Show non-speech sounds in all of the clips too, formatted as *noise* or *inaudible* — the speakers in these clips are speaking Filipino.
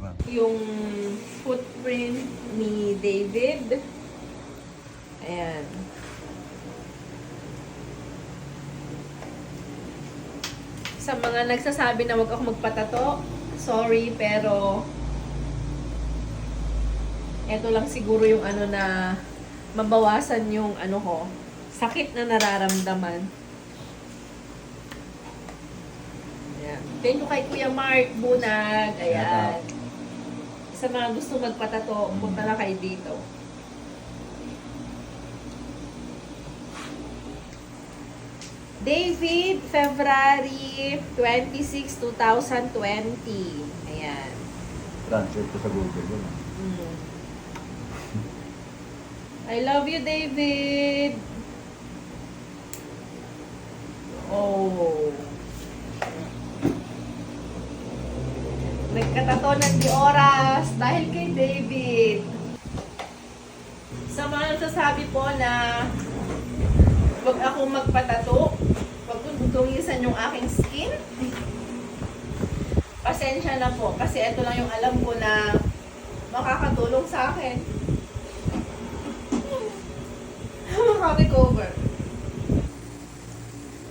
Diba? yung footprint ni David. Ayan. Sa mga nagsasabi na wag ako magpatato, sorry, pero eto lang siguro yung ano na mabawasan yung ano ko, sakit na nararamdaman. Ayan. Thank you kay Kuya Mark Bunag. Ayan. Sa mga gusto magpatato, punta na kayo dito. David, February 26, 2020. Ayan. Translate ko sa Google yun. Mm. I love you, David. Nagkatato ng di oras dahil kay David. Sa mga nagsasabi po na wag akong magpatato, wag kong tungisan yung aking skin, pasensya na po kasi ito lang yung alam ko na makakatulong sa akin. *laughs* Makarecover.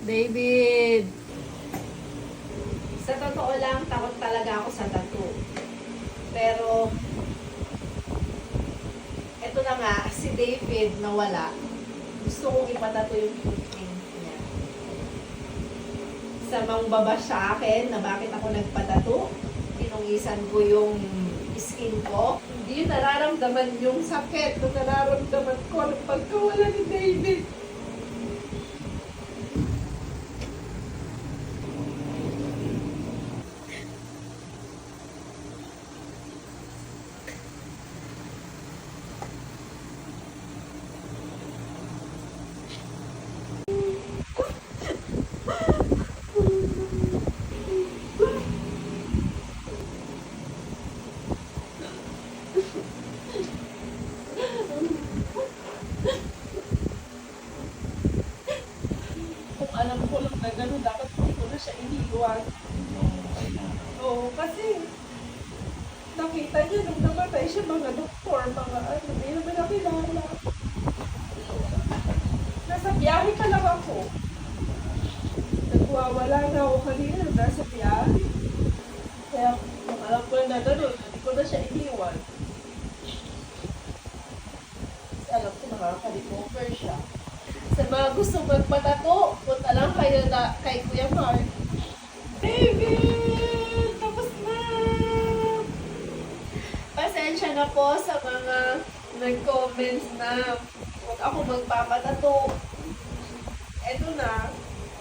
David! Sa totoo lang, takot talaga ako sa tattoo. Pero, eto na nga, si David nawala. Gusto kong ipatato yung footprint niya. Sa mangbaba sa akin na bakit ako nagpatato, tinungisan ko yung skin ko. Hindi nararamdaman yung sakit na nararamdaman ko ng pagkawala ni David. Alam ko lang na gano'n, dapat hindi ko na siya iniwan. Oo, kasi nakita niya nung namatay siya mga doktor, mga ano, hindi naman nakilala. Nasa biyahe ka lang ako. Nagwawala na ako kanina, nasa biyahe. Kaya kung alam ko na gano'n, hindi ko na siya iniwan. Kasi alam ko nakaka-recover siya. Sa mga gusto magpatato, punta lang kayo na, kay Kuya Mark. David! Tapos na! Pasensya na po sa mga nag-comments na huwag ako magpapatato. Eto na,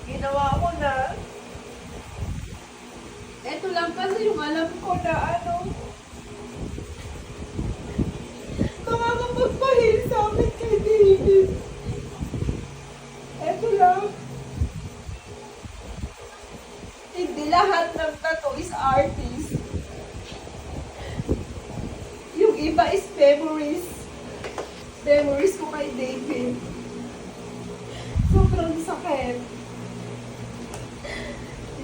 ginawa ko na. Eto lang kasi yung alam ko na ano, makakapagpahil sa amin kay David. Eto lang. Hindi lahat ng tattoo is artist. Yung iba is memories. Memories ko kay David. Sobrang sakit.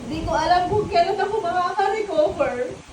Hindi ko alam kung kailan ako makaka-recover.